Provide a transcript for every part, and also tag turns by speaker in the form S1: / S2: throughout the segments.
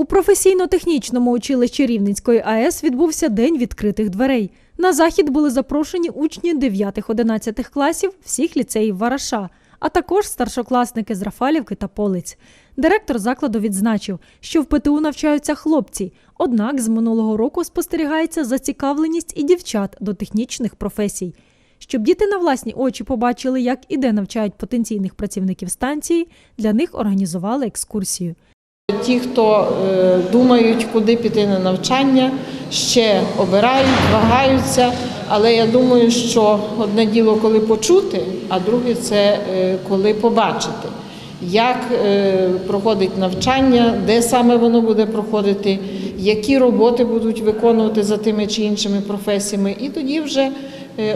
S1: У професійно-технічному училищі Рівненської АЕС відбувся День відкритих дверей. На захід були запрошені учні 9-11 класів всіх ліцеїв Вараша, а також старшокласники з Рафалівки та Полиць. Директор закладу відзначив, що в ПТУ навчаються хлопці, однак з минулого року спостерігається зацікавленість і дівчат до технічних професій. Щоб діти на власні очі побачили, як і де навчають потенційних працівників станції, для них організували екскурсію.
S2: Ті, хто е, думають, куди піти на навчання, ще обирають, вагаються. Але я думаю, що одне діло, коли почути, а друге це е, коли побачити, як е, проходить навчання, де саме воно буде проходити, які роботи будуть виконувати за тими чи іншими професіями. І тоді вже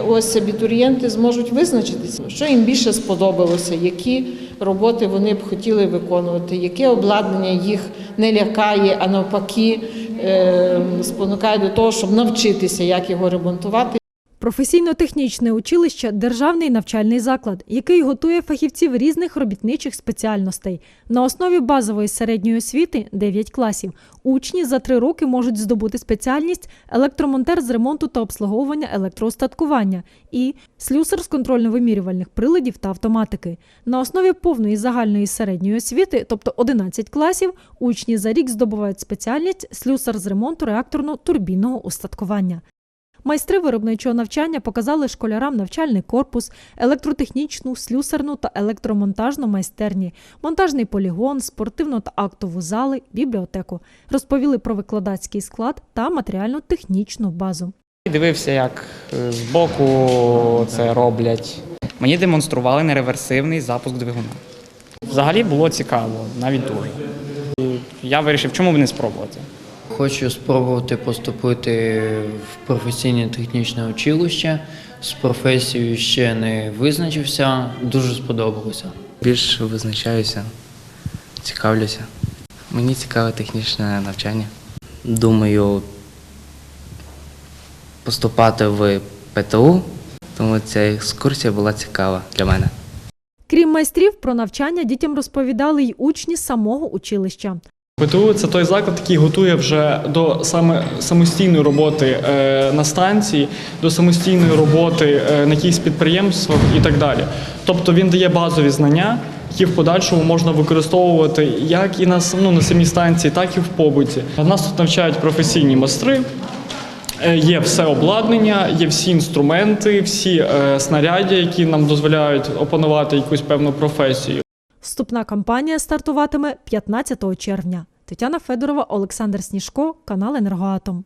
S2: ось абітурієнти зможуть визначитися, що їм більше сподобалося, які роботи вони б хотіли виконувати, яке обладнання їх не лякає, а навпаки е, спонукає до того, щоб навчитися, як його ремонтувати.
S1: Професійно-технічне училище державний навчальний заклад, який готує фахівців різних робітничих спеціальностей. На основі базової середньої освіти 9 класів. Учні за три роки можуть здобути спеціальність електромонтер з ремонту та обслуговування електроостаткування і слюсар з контрольно-вимірювальних приладів та автоматики. На основі повної загальної середньої освіти, тобто 11 класів, учні за рік здобувають спеціальність слюсар з ремонту реакторно-турбінного устаткування. Майстри виробничого навчання показали школярам навчальний корпус, електротехнічну, слюсарну та електромонтажну майстерні, монтажний полігон, спортивну та актову зали, бібліотеку. Розповіли про викладацький склад та матеріально-технічну базу.
S3: Дивився, як е, збоку це роблять. Мені демонстрували нереверсивний запуск двигуна. Взагалі було цікаво, навіть дуже. Я вирішив, чому б не спробувати.
S4: Хочу спробувати поступити в професійне технічне училище. З професією ще не визначився, дуже сподобалося.
S5: Більш визначаюся, цікавлюся. Мені цікаве технічне навчання. Думаю поступати в ПТУ, тому ця екскурсія була цікава для мене.
S1: Крім майстрів, про навчання дітям розповідали й учні самого училища.
S6: ПТУ це той заклад, який готує вже до саме самостійної роботи е, на станції, до самостійної роботи е, на якихось підприємствах і так далі. Тобто він дає базові знання, які в подальшому можна використовувати як і на, ну, на самій станції, так і в побуті. Нас тут навчають професійні майстри. Е, Є все обладнання, є всі інструменти, всі снаряді, які нам дозволяють опанувати якусь певну професію.
S1: Вступна кампанія стартуватиме 15 червня. Тетяна Федорова, Олександр Сніжко, канал Енергоатом.